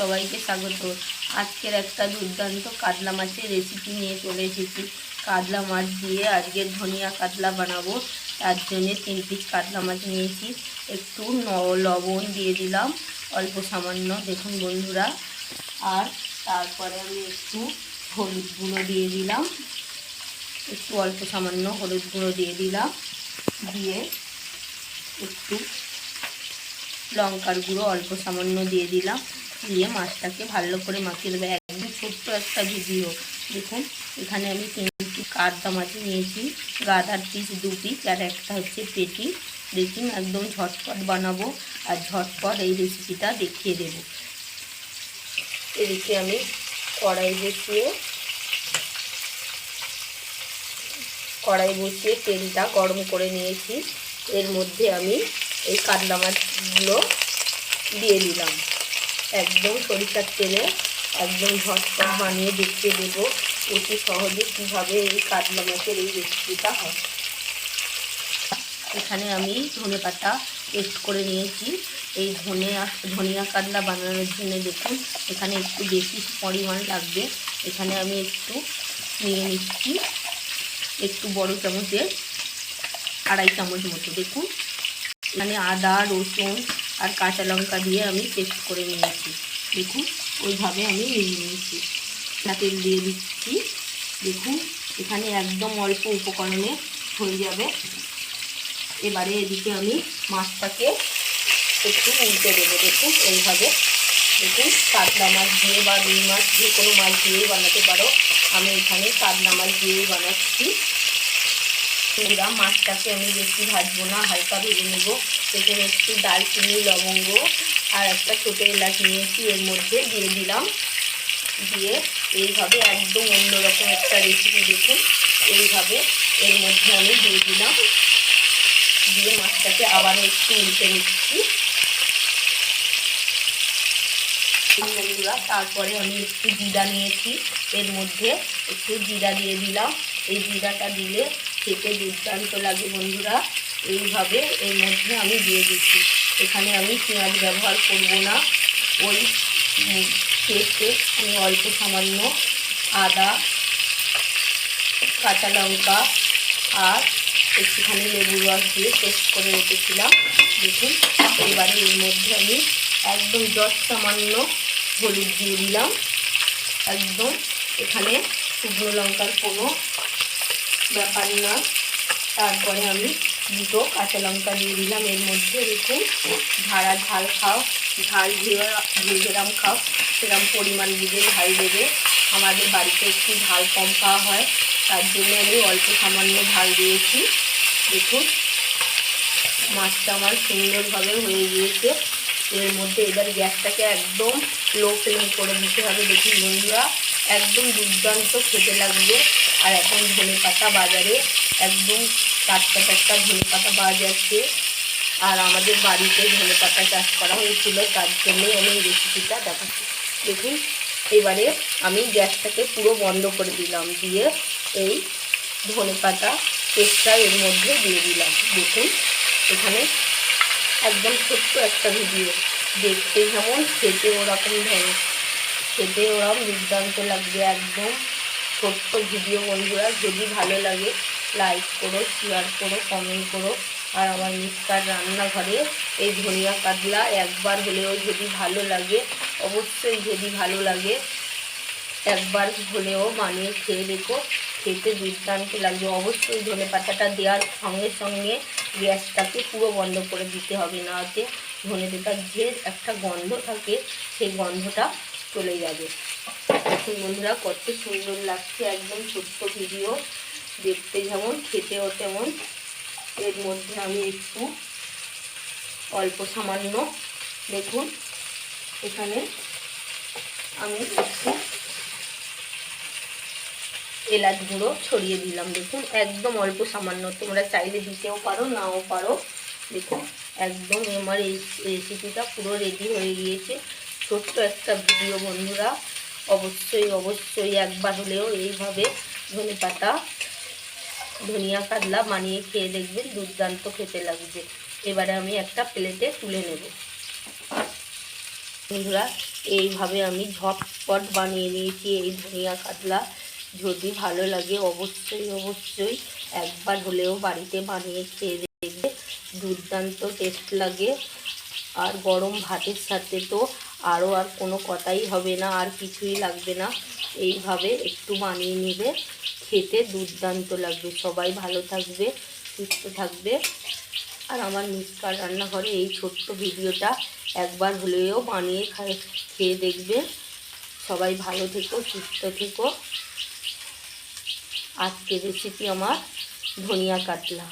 সবাইকে স্বাগত। আজকের একটা দুর্দান্ত কাতলা মাছের রেসিপি নিয়ে চলে এসেছি। কাতলা মাছ দিয়ে আজকে ধনিয়া কাতলা বানাবো। তার জন্যে তিন পিস কাতলা মাছ নিয়েছি। একটু ন- লবণ দিয়ে দিলাম। অল্প সামান্য, দেখুন বন্ধুরা। আর তারপরে আমি একটু হলুদ গুঁড়ো দিয়ে দিলাম। একটু অল্প সামান্য হলুদ গুঁড়ো দিয়ে দিলাম। দিয়ে একটু লঙ্কার গুঁড়ো অল্প সামান্য দিয়ে দিলাম। দিয়ে মাছটাকে ভালো করে মাখিয়ে দেবো। একদম ছোট্ট একটা ভিডিও দেখুন, এখানে আমি তিনটি কাদা মাছ নিয়েছি। গাদার পিস দু পিস আর একটা হচ্ছে পেটি। দেখুন, একদম ঝটপট বানাবো আর ঝটপট এই রেসিপিটা দেখিয়ে দেব। এদিকে আমি কড়াই বসিয়ে কড়াই বসিয়ে তেলটা গরম করে নিয়েছি। এর মধ্যে আমি এই কাতলা মাছগুলো দিয়ে দিলাম। একদম সরিষার তেলে একদম ঝটপট বানিয়ে দেখিয়ে দেবো। অতি সহজে কীভাবে এই কাতলা মাছের এই রেসিপিটা হয়। এখানে আমি ধনে পাতা পেস্ট করে নিয়েছি। এই ধনিয়া ধনিয়া কাতলা বানানোর জন্য দেখুন, এখানে একটু বেশি পরিমাণ লাগবে। এখানে আমি একটু নিয়ে নিচ্ছি। একটু বড় চামচের আড়াই চামচ মতো, দেখুন। এখানে আদা, রসুন আর কাঁচা লঙ্কা দিয়ে আমি পেস্ট করে নিয়েছি। দেখুন, ওইভাবে আমি নিয়ে নিয়েছি। তেল দিয়ে দিচ্ছি। দেখুন, এখানে একদম অল্প উপকরণে হয়ে যাবে। এবারে এদিকে আমি মাছটাকে একটু উল্টে দেবো। দেখুন, এইভাবে। দেখুন, কাতলা মাছ দিয়ে বা রুই মাছ, যে কোনো মাছ দিয়েই বানাতে পারো। আমি এখানে কাতলা মাছ দিয়েই বানাচ্ছি। পুরা মাছটাকে আমি বেশি ভাজবো না, হালকা ভেজে নেব। এখানে একটু দালচিনি লবঙ্গ আর একটা ছোটো এলাচ নিয়েছি। এর মধ্যে দিয়ে দিলাম। দিয়ে এইভাবে একদম অন্যরকম একটা রেসিপি দেখুন। এইভাবে এর মধ্যে আমি দিয়ে দিলাম। দিয়ে মাছটাকে আবার একটু উল্টে নিচ্ছি। তারপরে আমি একটু জিরা নিয়েছি। এর মধ্যে একটু জিরা দিয়ে দিলাম। এই জিরাটা দিলে খেতে দুর্দান্ত লাগে বন্ধুরা। এইভাবে এর মধ্যে আমি দিয়ে দিচ্ছি। এখানে আমি পেঁয়াজ ব্যবহার করব না। ওই পেস্টে আমি অল্প সামান্য আদা, কাঁচা লঙ্কা আর একটুখানি লেবু রস দিয়ে পেস্ট করে রেখেছিলাম। দেখুন, এবারে এর মধ্যে আমি একদম দশ সামান্য হলুদ দিয়ে দিলাম। একদম এখানে শুকনো লঙ্কার কোনো ব্যাপার না। তারপরে আমি দুটো কাঁচা লঙ্কা দিয়ে দিলাম। এর মধ্যে দেখুন, ঝাড়া ঝাল খাও, ঝাল যেরম খাও। সেরকম পরিমাণ বুঝে ঝাল দেবে। আমাদের বাড়িতে একটু ঝাল কম খাওয়া হয়। তার জন্য আমি অল্প সামান্য ঝাল দিয়েছি। দেখুন, মাছটা আমার সুন্দরভাবে হয়ে গিয়েছে। এর মধ্যে এবার গ্যাসটাকে একদম লো ফ্লেম করে দিতে হবে। দেখুন বন্ধুরা, একদম দুর্দান্ত খেতে লাগবে। আর এখন ধনে পাতা বাজারে একদম টাটকা টাটকা ধনে পাতা পাওয়া যাচ্ছে। আর আমাদের বাড়িতে ধনে পাতা চাষ করা হয়েছিল, তার জন্যই আমি এই রেসিপিটা দেখাচ্ছি। দেখুন, এবারে আমি গ্যাসটাকে পুরো বন্ধ করে দিলাম, দিয়ে এই ধনে পাতা পেস্টটা এর মধ্যে দিয়ে দিলাম। দেখুন, এখানে একদম ছোট্ট একটা ভিডিও দেখতে যেমন খেতে ওরকম ধরনের। খেতে ওরকম দুর্দান্ত লাগবে একদম। ছোট্ট ভিডিও বন্ধুরা, যদি ভালো লাগে লাইক করো শেয়ার করো কমেন্ট করো। আর আমার মিস্টার রান্নাঘরে এই ধনিয়া কাতলা একবার হলেও যদি ভালো লাগে, অবশ্যই যদি ভালো লাগে, একবার হলেও বানিয়ে খেয়ে দেখো। খেতে দুর্দান্ত লাগবে। অবশ্যই ধনে পাতাটা দেওয়ার সঙ্গে সঙ্গে গ্যাসটাকে পুরো বন্ধ করে দিতে হবে। না হতে ধনে পাতার যে একটা গন্ধ থাকে, সেই গন্ধটা চলে যাবে। দেখুন বন্ধুরা, কত সুন্দর লাগছে, একদম ছোট্ট ভিডিও দেখতে যেমন, খেতেও তেমন। এর মধ্যে আমি একটু অল্প সামান্য, দেখুন, এখানে আমি একটু এলাচ গুঁড়ো ছড়িয়ে দিলাম, দেখুন, একদম অল্প সামান্য। তোমরা চাইলে দিতেও পারো, নাও পারো। দেখুন, একদম আমার এই রেসিপিটা পুরো রেডি হয়ে গিয়েছে। ছোট্ট একটা ভিডিও বন্ধুরা। অবশ্যই অবশ্যই একবার হলেও এইভাবে ধনে পাতা, ধনিয়া কাতলা বানিয়ে খেয়ে দেখবেন, দুর্দান্ত খেতে লাগবে। এবারে আমি একটা প্লেটে তুলে নেব। বন্ধুরা, এইভাবে আমি ঝটপট বানিয়ে নিয়েছি এই ধনিয়া কাতলা যদি ভালো লাগে, অবশ্যই অবশ্যই একবার হলেও বাড়িতে বানিয়ে খেয়ে দেখবে দুর্দান্ত টেস্ট লাগে। আর গরম ভাতের সাথে তো আরও আর কোনো কথাই হবে না, আর কিছুই লাগবে না। এইভাবে একটু বানিয়ে নেবে। খেতে দুর্দান্ত লাগবে। সবাই ভালো থাকবে, সুস্থ থাকবে। আর আমার মিসকার রান্নাঘরে এই ছোট্ট ভিডিওটা একবার হলেও বানিয়ে খাই খেয়ে দেখবে। সবাই ভালো থেকো, সুস্থ থেকো। আজকে রেসিপি আমার ধনিয়া কাতলা।